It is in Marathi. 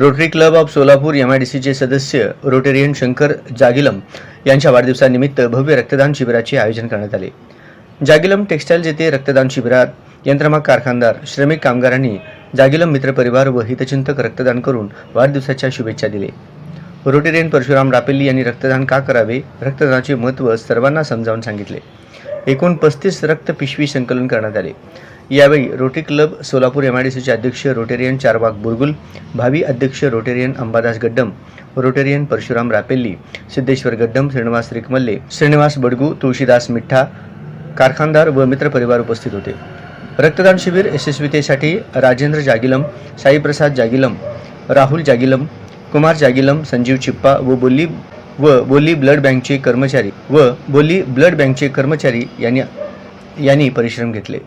Rotary club of Solapur M I D सीचे सदस्य रोटेरियन शंकर जागिलम यांच्या वाढदिवसानिमित्त भव्य रक्तदान शिबिराचे आयोजन करण्यात आले. जागिलम टेक्स्टाईल्स येथे रक्तदान शिबिरात यंत्रमाग कारखानदार श्रमिक कामगारांनी जागिलम मित्र परिवार व हितचिंतक रक्तदान करून वाढदिवसाच्या शुभेच्छा दिले. रोटेरियन परशुराम रापेल्ली यांनी रक्तदान का करावे रक्तदानाचे महत्त्व सर्वांना समजावून सांगितले. एकूण पस्तीस रक्त पिशवी संकलन करण्यात आले. यावेळी Rotary Club Solapur M I D सीचे अध्यक्ष रोटेरियन चारवाक बुरगुल भावी अध्यक्ष रोटेरियन अंबादास गड्डम रोटेरियन परशुराम रापेल्ली सिद्धेश्वर गड्डम श्रीनिवास रिकमल्ले श्रीनिवास बडगू तुळशीदास मिठ्ठा कारखानदार व मित्रपरिवार उपस्थित होते. रक्तदान शिबिर यशस्वीतेसाठी राजेंद्र जागिलम साईप्रसाद जागिलम राहुल जागिलम कुमार जागिलम संजीव चिप्पा व बोल्ली व बोली ब्लड बँकचे कर्मचारी व बोली ब्लड बँकचे कर्मचारी यांनी यांनी परिश्रम घेतले.